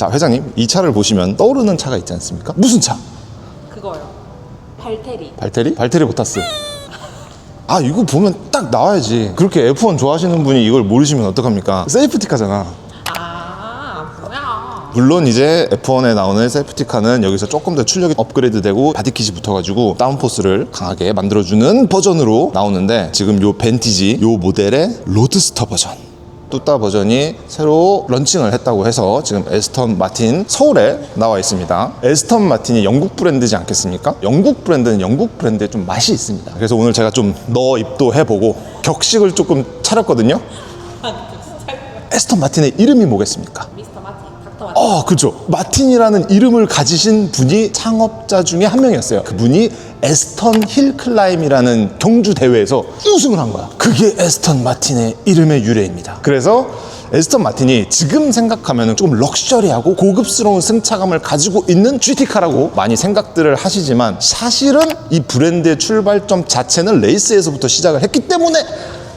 자 회장님 이 차를 보시면 떠오르는 차가 있지 않습니까? 무슨 차? 그거요. 발테리. 발테리? 발테리 보타스. 아 이거 보면 딱 나와야지. 그렇게 F1 좋아하시는 분이 이걸 모르시면 어떡합니까? 세이프티카잖아. 아, 뭐야. 물론 이제 F1에 나오는 세이프티카는 여기서 조금 더 출력이 업그레이드되고 바디킷이 붙어가지고 다운포스를 강하게 만들어주는 버전으로 나오는데 지금 요 벤티지 요 모델의 로드스터 버전 뚜따 버전이 새로 런칭을 했다고 해서 지금 에스턴 마틴 서울에 나와 있습니다. 에스턴 마틴이 영국 브랜드지 않겠습니까? 영국 브랜드는 영국 브랜드에 좀 맛이 있습니다. 그래서 오늘 제가 좀 넣어 입도 해보고 격식을 조금 차렸거든요. 에스턴 마틴의 이름이 뭐겠습니까? 어, 그죠. 마틴이라는 이름을 가지신 분이 창업자 중에 한 명이었어요. 그분이 에스턴 힐 클라임이라는 경주 대회에서 우승을 한 거야. 그게 에스턴 마틴의 이름의 유래입니다. 그래서 에스턴 마틴이 지금 생각하면 조금 럭셔리하고 고급스러운 승차감을 가지고 있는 GT카라고 많이 생각들을 하시지만 사실은 이 브랜드의 출발점 자체는 레이스에서부터 시작을 했기 때문에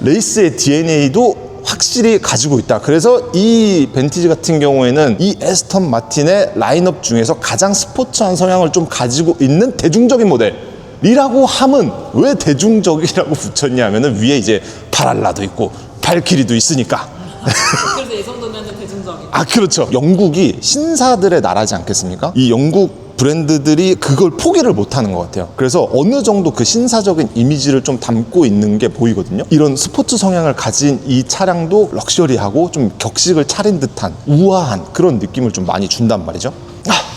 레이스의 DNA도 확실히 가지고 있다. 그래서 이 벤티지 같은 경우에는 이 에스턴 마틴의 라인업 중에서 가장 스포츠한 성향을 좀 가지고 있는 대중적인 모델 이라고 함은 왜 대중적이라고 붙였냐 하면은 위에 이제 바랄라도 있고 발키리도 있으니까. 그래서 이 정도면 대중적인. 아 그렇죠. 영국이 신사들의 나라지 않겠습니까? 이 영국 브랜드들이 그걸 포기를 못하는 것 같아요. 그래서 어느 정도 그 신사적인 이미지를 좀 담고 있는 게 보이거든요. 이런 스포츠 성향을 가진 이 차량도 럭셔리하고 좀 격식을 차린 듯한 우아한 그런 느낌을 좀 많이 준단 말이죠. 아!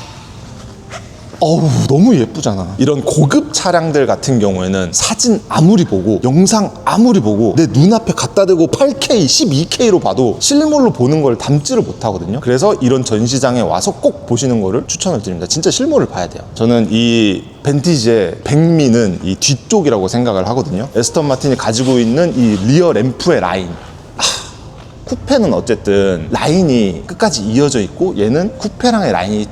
어우 너무 예쁘잖아. 이런 고급 차량들 같은 경우에는 사진 아무리 보고 영상 아무리 보고 내 눈앞에 갖다 대고 8K, 12K로 봐도 실물로 보는 걸 담지를 못하거든요. 그래서 이런 전시장에 와서 꼭 보시는 거를 추천을 드립니다. 진짜 실물을 봐야 돼요. 저는 이 벤티지의 백미는 이 뒤쪽이라고 생각을 하거든요. 에스턴 마틴이 가지고 있는 이 리어 램프의 라인. 쿠페는 어쨌든 라인이 끝까지 이어져 있고 얘는 쿠페랑의 라인이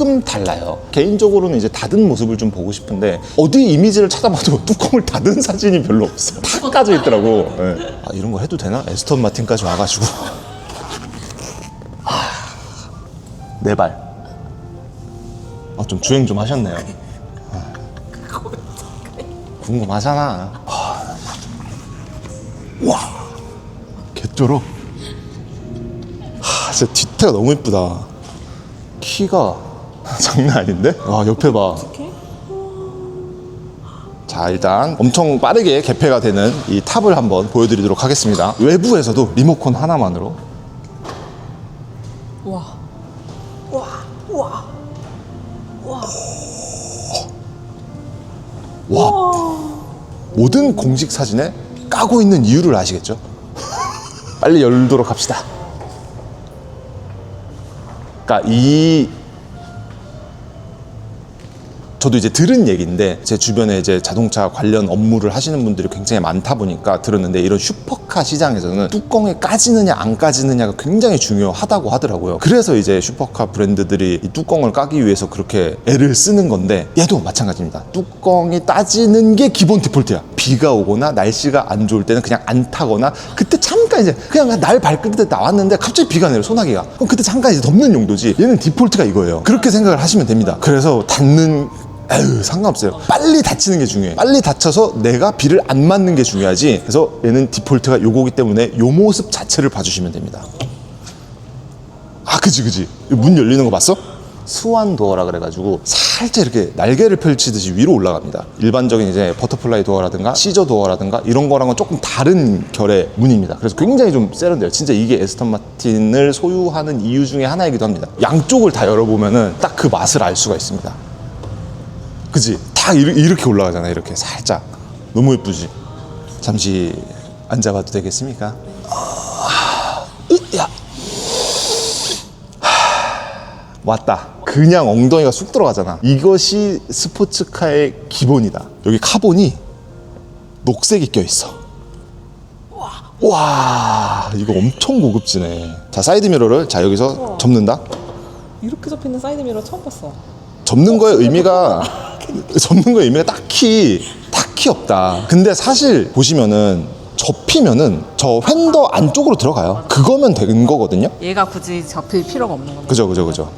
조금 달라요. 개인적으로는 이제 닫은 모습을 좀 보고 싶은데 어디 이미지를 찾아봐도 뚜껑을 닫은 사진이 별로 없어요. 다 까져 있더라고. 예. 아, 이런 거 해도 되나? 에스턴 마틴까지 와가지고. 아, 네 발. 아, 좀 주행 좀 하셨네요. 아. 궁금하잖아. 와. 개쩔어. 하, 진짜 뒤태가 너무 이쁘다. 키가 장난 아닌데? 와, 옆에 봐. 자, 일단 엄청 빠르게 개폐가 되는 이 탑을 한번 보여드리도록 하겠습니다. 외부에서도 리모컨 하나만으로 와. 와. 와. 와 모든 공식 사진에 까고 있는 이유를 아시겠죠? 빨리 열도록 합시다. 그러니까 이 저도 이제 들은 얘기인데 제 주변에 이제 자동차 관련 업무를 하시는 분들이 굉장히 많다 보니까 들었는데 이런 슈퍼카 시장에서는 뚜껑에 까지느냐 안 까지느냐가 굉장히 중요하다고 하더라고요. 그래서 이제 슈퍼카 브랜드들이 이 뚜껑을 까기 위해서 그렇게 애를 쓰는 건데 얘도 마찬가지입니다. 뚜껑이 따지는 게 기본 디폴트야. 비가 오거나 날씨가 안 좋을 때는 그냥 안 타거나 그때 잠깐 이제 그냥 날 발끝에 나왔는데 갑자기 비가 내려 소나기가. 그럼 그때 잠깐 이제 덮는 용도지. 얘는 디폴트가 이거예요. 그렇게 생각을 하시면 됩니다. 그래서 닫는 에휴 상관없어요. 빨리 다치는 게 중요해. 빨리 다쳐서 내가 비를 안 맞는 게 중요하지. 그래서 얘는 디폴트가 요거기 때문에 요 모습 자체를 봐주시면 됩니다. 아 그지 그지. 이문 열리는 거 봤어? 스완 도어라 그래가지고 살짝 이렇게 날개를 펼치듯이 위로 올라갑니다. 일반적인 이제 버터플라이 도어라든가 시저 도어라든가 이런 거랑은 조금 다른 결의 문입니다. 그래서 굉장히 좀 세련돼요. 진짜 이게 에스턴 마틴을 소유하는 이유 중에 하나이기도 합니다. 양쪽을 다 열어보면은 딱 그 맛을 알 수가 있습니다. 그지? 다 이렇게 올라가잖아 이렇게. 살짝. 너무 예쁘지? 잠시 앉아봐도 되겠습니까? 아, 왔다 그냥 엉덩이가 쑥 들어가잖아 이것이 스포츠카의 기본이다 여기 카본이 녹색이 껴있어 와 이거 엄청 고급지네 자 사이드 미러를 자 여기서 접는다 이렇게 접히는 사이드 미러 처음 봤어. 접는 거의 의미가 접는 거의 의미가 딱히 딱히 없다. 근데 사실 보시면은 접히면은 저 휀더 안쪽으로 들어가요. 그거면 되는 거거든요. 얘가 굳이 접힐 필요가 없는 거네. 그죠, 그죠, 그죠.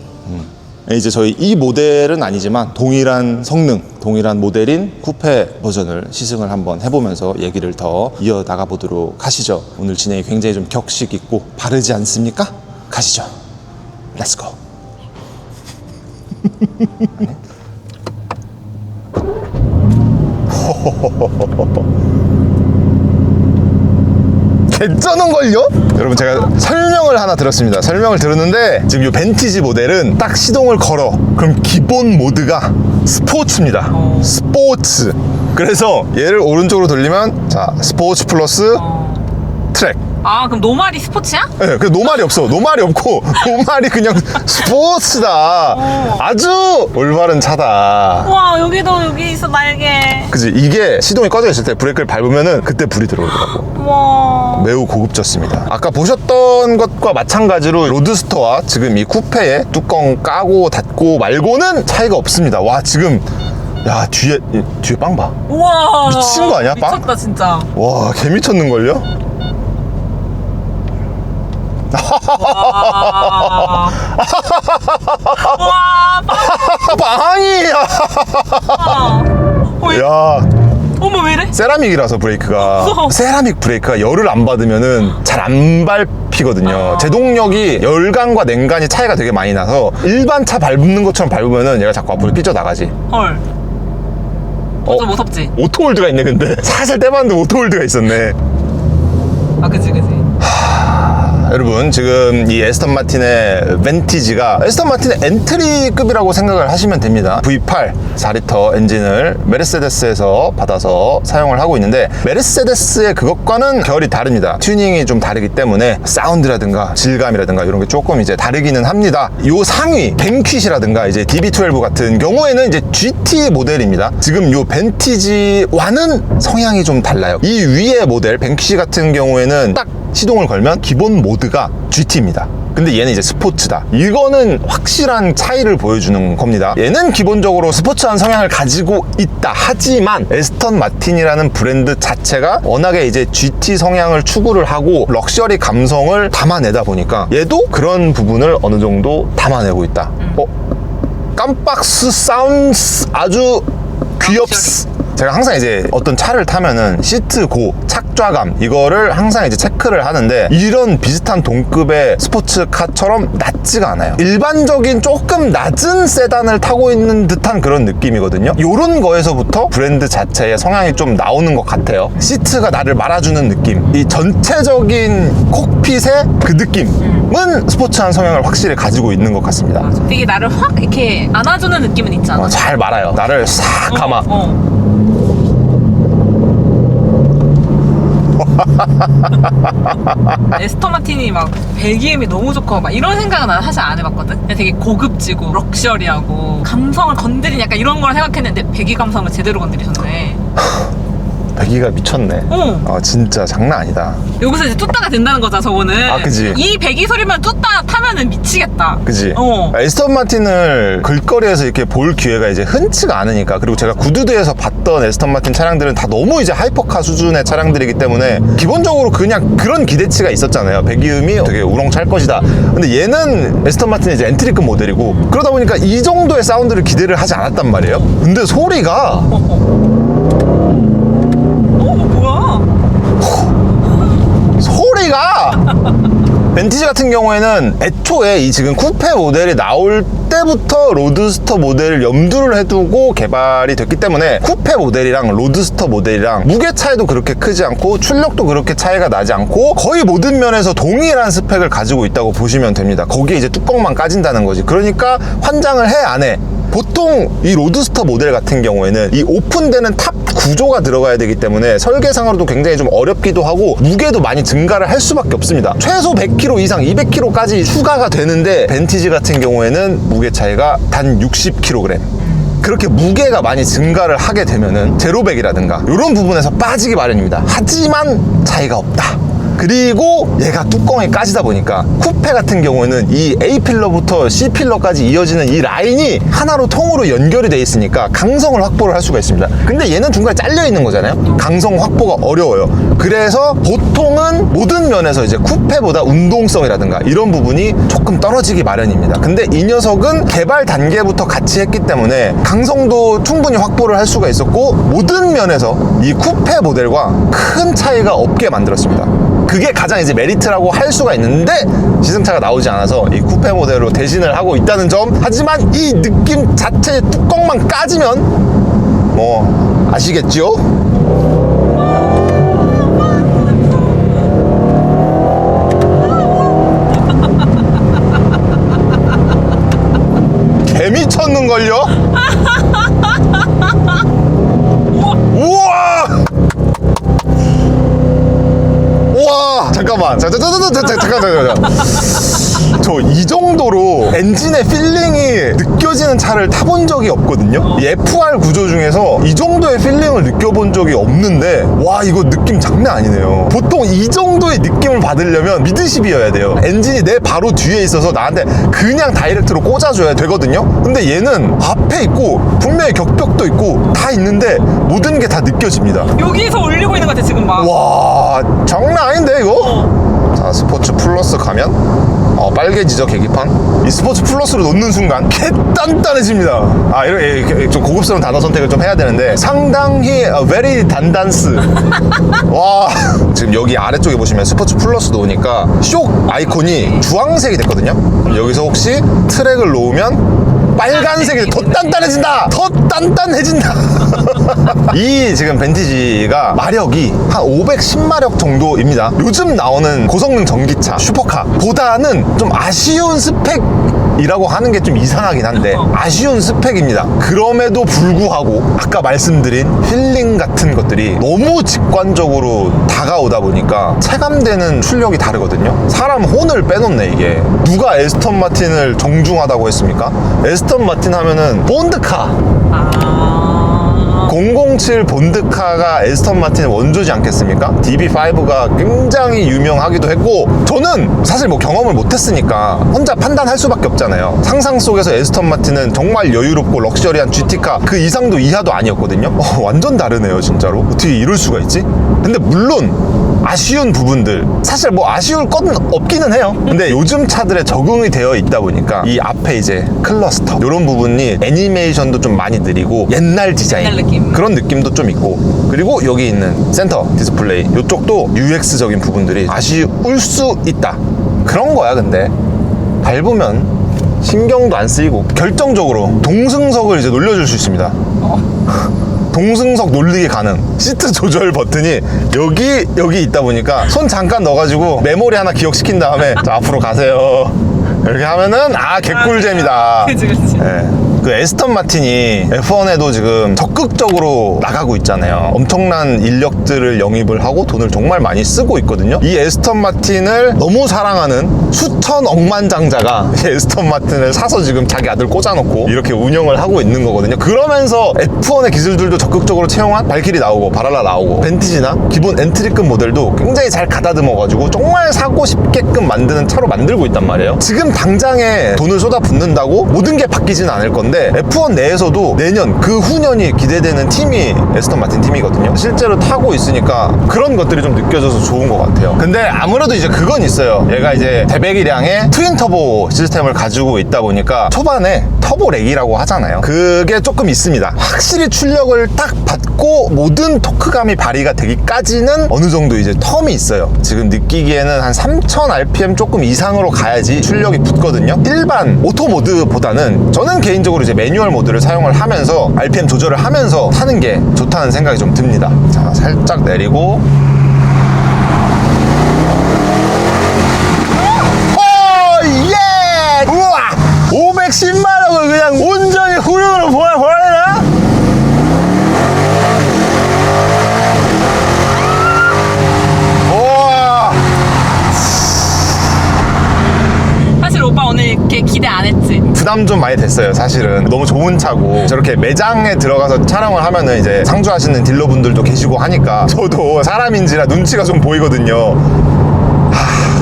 음. 이제 저희 이 모델은 아니지만 동일한 성능, 동일한 모델인 쿠페 버전을 시승을 한번 해보면서 얘기를 더 이어나가 보도록 하시죠. 오늘 진행이 굉장히 좀 격식 있고 바르지 않습니까? 가시죠. 렛츠고. 괜찮은걸요? 여러분 제가 설명을 하나 들었습니다 설명을 들었는데 지금 이 벤티지 모델은 딱 시동을 걸어 그럼 기본 모드가 스포츠입니다 어. 스포츠 그래서 얘를 오른쪽으로 돌리면 자 스포츠 플러스 어. 트랙 아 그럼 노말이 스포츠야? 예, 그 노말이 없어. 노말이 없고 노말이 그냥 스포츠다. 아주 올바른 차다. 와 여기도 여기 있어 날개. 그지? 이게 시동이 꺼져 있을 때 브레이크를 밟으면은 그때 불이 들어오더라고. 와. 매우 고급졌습니다. 아까 보셨던 것과 마찬가지로 로드스터와 지금 이 쿠페의 뚜껑 까고 닫고 말고는 차이가 없습니다. 와 지금 야 뒤에 이, 뒤에 빵 봐. 우와. 미친 거 아니야, 빵? 미쳤다 진짜. 와 개 미쳤는걸요? 와. 와. 빵이야. 빵. 어, 얘- 야 어머 왜 이래? 세라믹이라서 브레이크가 무서워. 세라믹 브레이크가 열을 안 받으면은 잘 안 밟히거든요. 아. 제동력이 열간과 냉간이 차이가 되게 많이 나서 일반 차 밟는 것처럼 밟으면은 얘가 자꾸 앞으로 삐져나가지. 헐. 어? 좀 무섭지? 오토홀드가 있네 근데 살살 떼봤는데 오토홀드가 있었네. 아 그지 그지. 여러분 지금 이 에스턴 마틴의 벤티지가 에스턴 마틴의 엔트리급이라고 생각을 하시면 됩니다. V8 4리터 엔진을 메르세데스에서 받아서 사용을 하고 있는데 메르세데스의 그것과는 결이 다릅니다. 튜닝이 좀 다르기 때문에 사운드라든가 질감이라든가 이런 게 조금 이제 다르기는 합니다. 요 상위 벤퀴시라든가 이제 DB12 같은 경우에는 이제 GT 모델입니다. 지금 요 벤티지와는 성향이 좀 달라요. 이 위에 모델 벤퀴시 같은 경우에는 딱 시동을 걸면 기본 모드가 GT입니다. 근데 얘는 이제 스포츠다. 이거는 확실한 차이를 보여주는 겁니다. 얘는 기본적으로 스포츠한 성향을 가지고 있다. 하지만 에스턴 마틴이라는 브랜드 자체가 워낙에 이제 GT 성향을 추구를 하고 럭셔리 감성을 담아내다 보니까 얘도 그런 부분을 어느 정도 담아내고 있다. 어? 깜빡스 사운드 아주 귀엽스. 제가 항상 이제 어떤 차를 타면은 시트 고, 착좌감 이거를 항상 이제 체크를 하는데 이런 비슷한 동급의 스포츠카처럼 낮지가 않아요. 일반적인 조금 낮은 세단을 타고 있는 듯한 그런 느낌이거든요. 이런 거에서부터 브랜드 자체의 성향이 좀 나오는 것 같아요. 시트가 나를 말아주는 느낌, 이 전체적인 콕핏의 그 느낌은 스포츠한 성향을 확실히 가지고 있는 것 같습니다. 되게 나를 확 이렇게 안아주는 느낌은 있잖아. 어, 잘 말아요. 나를 싹 감아. 어, 어. 에스터 마틴이 막 배기음이 너무 좋고 막 이런 생각은 난 사실 안 해봤거든. 그냥 되게 고급지고 럭셔리하고 감성을 건드린 약간 이런 걸 생각했는데 배기 감성을 제대로 건드리셨네. 배기가 미쳤네. 어. 어, 진짜 장난 아니다. 여기서 이제 뚜따가 된다는 거잖아 저거는. 아, 그지. 이 배기 소리만 뚜따 타면은 미치겠다. 그지? 어. 에스턴 마틴을 길거리에서 이렇게 볼 기회가 이제 흔치가 않으니까 그리고 제가 구두드에서 봤던 에스턴 마틴 차량들은 다 너무 이제 하이퍼카 수준의 차량들이기 때문에 기본적으로 그냥 그런 기대치가 있었잖아요. 배기음이 되게 우렁찰 것이다. 근데 얘는 에스턴 마틴이 이제 엔트리급 모델이고 그러다 보니까 이 정도의 사운드를 기대를 하지 않았단 말이에요. 근데 소리가 어 뭐야? 소리가 벤티지 같은 경우에는 애초에 이 지금 쿠페 모델이 나올 때부터 로드스터 모델을 염두를 해두고 개발이 됐기 때문에 쿠페 모델이랑 로드스터 모델이랑 무게 차이도 그렇게 크지 않고 출력도 그렇게 차이가 나지 않고 거의 모든 면에서 동일한 스펙을 가지고 있다고 보시면 됩니다. 거기에 이제 뚜껑만 까진다는 거지. 그러니까 환장을 해 안 해? 보통 이 로드스터 모델 같은 경우에는 이 오픈되는 탑 구조가 들어가야 되기 때문에 설계상으로도 굉장히 좀 어렵기도 하고 무게도 많이 증가를 할 수밖에 없습니다. 최소 100kg 이상 200kg까지 추가가 되는데 벤티지 같은 경우에는 무게 차이가 단 60kg. 그렇게 무게가 많이 증가를 하게 되면은 제로백이라든가 이런 부분에서 빠지기 마련입니다. 하지만 차이가 없다. 그리고 얘가 뚜껑이 까지다 보니까 쿠페 같은 경우에는 이 A 필러부터 C 필러까지 이어지는 이 라인이 하나로 통으로 연결이 돼 있으니까 강성을 확보를 할 수가 있습니다. 근데 얘는 중간에 잘려 있는 거잖아요. 강성 확보가 어려워요. 그래서 보통은 모든 면에서 이제 쿠페보다 운동성이라든가 이런 부분이 조금 떨어지기 마련입니다. 근데 이 녀석은 개발 단계부터 같이 했기 때문에 강성도 충분히 확보를 할 수가 있었고 모든 면에서 이 쿠페 모델과 큰 차이가 없게 만들었습니다. 그게 가장 이제 메리트라고 할 수가 있는데 시승차가 나오지 않아서 이 쿠페 모델로 대신을 하고 있다는 점 하지만 이 느낌 자체의 뚜껑만 까지면 뭐 아시겠죠? 개미쳤는걸요? 잠깐만. 자, 자, 자, 자, 자, 자, 잠깐, 잠깐, 잠깐. 저 이 정도로 엔진의 필링이 느껴지는 차를 타본 적이 없거든요. 이 FR 구조 중에서 이 정도의 필링을 느껴본 적이 없는데 와 이거 느낌 장난 아니네요. 보통 이 정도의 느낌을 받으려면 미드십이어야 돼요. 엔진이 내 바로 뒤에 있어서 나한테 그냥 다이렉트로 꽂아줘야 되거든요. 근데 얘는 앞에 있고 분명히 격벽도 있고 다 있는데 모든 게 다 느껴집니다. 여기서 올리고 있는 것 같아 지금 막. 와 장난 아닌데 이거? 자 스포츠 플러스 가면 어, 빨개지죠 계기판? 이 스포츠 플러스로 놓는 순간 개 단단해집니다. 아 이렇게 이렇게 좀 고급스러운 단어 선택을 좀 해야 되는데 상당히 어, very 단단스. 와. 지금 여기 아래쪽에 보시면 스포츠 플러스 놓으니까 쇼 아이콘이 주황색이 됐거든요? 여기서 혹시 트랙을 놓으면 빨간색이 더 단단해진다. 더 단단해진다. 이 지금 벤티지가 마력이 한 510마력 정도입니다. 요즘 나오는 고성능 전기차 슈퍼카. 보다는 좀 아쉬운 스펙 이라고 하는 게 좀 이상하긴 한데 아쉬운 스펙입니다. 그럼에도 불구하고 아까 말씀드린 필링 같은 것들이 너무 직관적으로 다가오다 보니까 체감되는 출력이 다르거든요. 사람 혼을 빼놓네 이게. 누가 에스턴 마틴을 정중하다고 했습니까? 에스턴 마틴 하면은 본드카 아. 007 본드카가 에스턴 마틴의 원조지 않겠습니까? DB5가 굉장히 유명하기도 했고 저는 사실 뭐 경험을 못했으니까 혼자 판단할 수밖에 없잖아요 상상 속에서 에스턴 마틴은 정말 여유롭고 럭셔리한 GT카 그 이상도 이하도 아니었거든요 어, 완전 다르네요 진짜로 어떻게 이럴 수가 있지? 근데 물론 아쉬운 부분들. 사실 뭐 아쉬울 건 없기는 해요. 근데 요즘 차들에 적응이 되어 있다 보니까 이 앞에 이제 클러스터 이런 부분이 애니메이션도 좀 많이 느리고 옛날 디자인 옛날 느낌. 그런 느낌도 좀 있고. 그리고 여기 있는 센터 디스플레이 이쪽도 UX적인 부분들이 아쉬울 수 있다. 그런 거야 근데. 밟으면 신경도 안 쓰이고 결정적으로 동승석을 이제 놀려줄 수 있습니다 동승석 놀리기 가능 시트 조절 버튼이 여기 여기 있다 보니까 손 잠깐 넣어가지고 메모리 하나 기억시킨 다음에 자 앞으로 가세요 이렇게 하면은 아 개꿀잼이다 그치 그치. 네. 그 에스턴 마틴이 F1에도 지금 적극적으로 나가고 있잖아요. 엄청난 인력들을 영입을 하고 돈을 정말 많이 쓰고 있거든요. 이 에스턴 마틴을 너무 사랑하는 수천 억만장자가 이 에스턴 마틴을 사서 지금 자기 아들 꽂아놓고 이렇게 운영을 하고 있는 거거든요. 그러면서 F1의 기술들도 적극적으로 채용한 발길이 나오고 바랄라 나오고 벤티지나 기본 엔트리급 모델도 굉장히 잘 가다듬어가지고 정말 사고 싶게끔 만드는 차로 만들고 있단 말이에요. 지금 당장에 돈을 쏟아붓는다고 모든 게 바뀌지는 않을 건데 F1 내에서도 내년 그 후년이 기대되는 팀이 에스턴 마틴 팀이거든요. 실제로 타고 있으니까 그런 것들이 좀 느껴져서 좋은 것 같아요. 근데 아무래도 이제 그건 있어요. 얘가 이제 대배기량의 트윈 터보 시스템을 가지고 있다 보니까 초반에 터보 렉이라고 하잖아요. 그게 조금 있습니다. 확실히 출력을 딱 받고 모든 토크감이 발휘가 되기까지는 어느 정도 이제 텀이 있어요. 지금 느끼기에는 한 3000 rpm 조금 이상으로 가야지 출력이 붙거든요. 일반 오토 모드보다는 저는 개인적으로 이제 매뉴얼 모드를 사용을 하면서 rpm 조절을 하면서 타는 게 좋다는 생각이 좀 듭니다. 자, 살짝 내리고 오, 예! 우와! 510마력을 그냥 온전히 후륜으로 보내, 보내나? 우와! 사실 오빠 오늘 이렇게 기대 안 했지. 부담 좀 많이 됐어요, 사실은. 너무 좋은 차고. 저렇게 매장에 들어가서 촬영을 하면은 이제 상주하시는 딜러분들도 계시고 하니까 저도 사람인지라 눈치가 좀 보이거든요.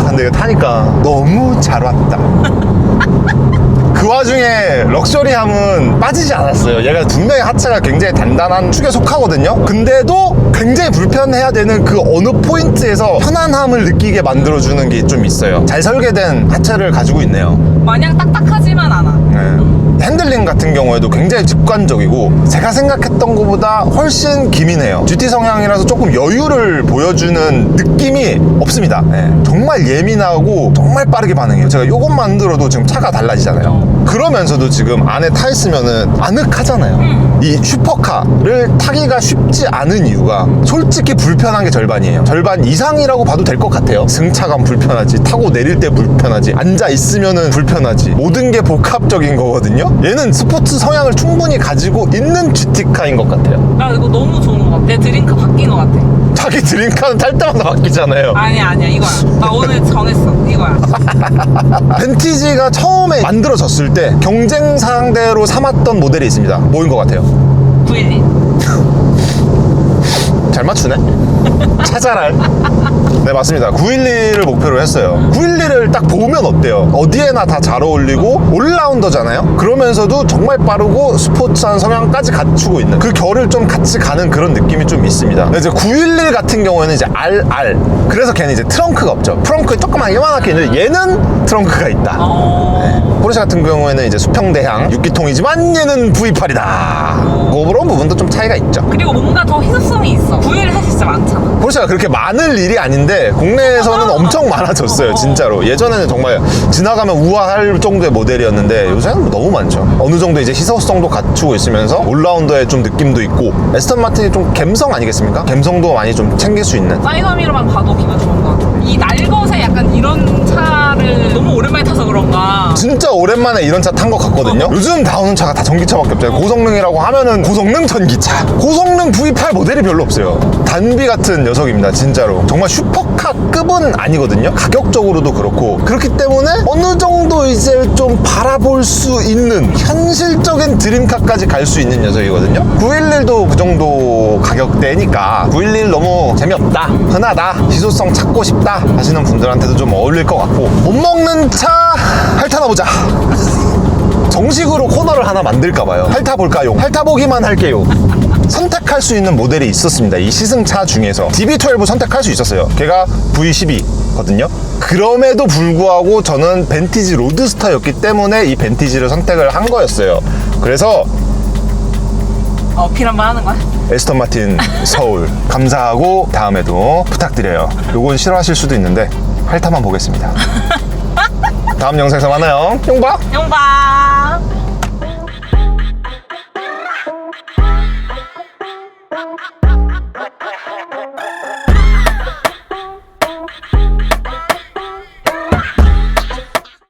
근데 이거 타니까 너무 잘 왔다. 그 와중에 럭셔리함은 빠지지 않았어요. 얘가 분명히 하체가 굉장히 단단한 축에 속하거든요. 근데도 굉장히 불편해야 되는 그 어느 포인트에서 편안함을 느끼게 만들어주는 게 좀 있어요. 잘 설계된 하체를 가지고 있네요. 마냥 딱딱하지만 않아. 네. 핸들링 같은 경우에도 굉장히 직관적이고 제가 생각했던 것보다 훨씬 기민해요. GT 성향이라서 조금 여유를 보여주는 느낌이 없습니다. 네. 정말 예민하고 정말 빠르게 반응해요. 제가 이것만 들어도 지금 차가 달라지잖아요. 그러면서도 지금 안에 타 있으면은 아늑하잖아요. 이 슈퍼카를 타기가 쉽지 않은 이유가 솔직히 불편한 게 절반이에요. 절반 이상이라고 봐도 될 것 같아요. 승차감 불편하지, 타고 내릴 때 불편하지, 앉아 있으면은 불편하지. 모든 게 복합적인 거거든요. 얘는 스포츠 성향을 충분히 가지고 있는 GT카인 것 같아요. 나 이거 너무 좋은 것 같아. 내 드링크 바뀐 것 같아. 자기 드림카는 탈 때마다 바뀌잖아요. 아니야, 아니야. 이거야. 나 오늘 정했어. 이거야. 벤티지가 처음에 만들어졌을 때 경쟁 상대로 삼았던 모델이 있습니다. 뭐인 것 같아요? 911. 잘 맞추네? 차자랄. 네, 맞습니다. 911을 목표로 했어요. 911을 딱 보면 어때요? 어디에나 다 잘 어울리고 올라운더잖아요? 그러면서도 정말 빠르고 스포츠한 성향까지 갖추고 있는 그 결을 좀 같이 가는 그런 느낌이 좀 있습니다. 이제 911 같은 경우에는 이제 RR. 그래서 걔는 이제 트렁크가 없죠. 트렁크 조그만 요만하게 있는데 얘는 트렁크가 있다. 어. 포르쉐 같은 경우에는 이제 수평대항 6기통이지만 얘는 V8이다. 뭐 그런 부분도 좀 차이가 있죠. 그리고 뭔가 더 희소성이 있어. 911 사실 진짜 많잖아. 포르쉐가 그렇게 많을 일이 아닌데 국내에서는 엄청 많아졌어요 진짜로 예전에는 정말 지나가면 우아할 정도의 모델이었는데 요새는 뭐 너무 많죠 어느 정도 이제 희소성도 갖추고 있으면서 올라운더의 좀 느낌도 있고 에스턴 마틴이 좀 감성 아니겠습니까? 감성도 많이 좀 챙길 수 있는 사이더미러만 봐도 기분 좋은 것 같아. 이 날것에 약간 이런 차를 너무 오랜만에 타서 그런가. 진짜 오랜만에 이런 차 탄 것 같거든요. 요즘 나오는 차가 다 전기차밖에 없잖아요. 고성능이라고 하면은 고성능 전기차. 고성능 V8 모델이 별로 없어요. 단비 같은 녀석입니다 진짜로. 정말 슈퍼카급은 아니거든요. 가격적으로도 그렇고. 그렇기 때문에 어느 정도 이제 좀 바라볼 수 있는 현실적인 드림카까지 갈 수 있는 녀석이거든요. 911도 그 정도 가격대니까 911 너무 재미없다. 흔하다. 희소성 찾고 싶다. 하시는 분들한테도 좀 어울릴 것 같고. 못 먹는 차 핥아나보자 정식으로 코너를 하나 만들까봐요. 핥아볼까요? 핥아보기만 할게요. 선택할 수 있는 모델이 있었습니다. 이 시승차 중에서 DB12 선택할 수 있었어요. 걔가 V12거든요. 그럼에도 불구하고 저는 벤티지 로드스터였기 때문에 이 벤티지를 선택을 한 거였어요. 그래서 어필 한번 하는 거야? 에스턴 마틴 서울 감사하고 다음에도 부탁드려요. 요건 싫어하실 수도 있는데 핥아만 보겠습니다. 다음 영상에서 만나요. 용박! 용바.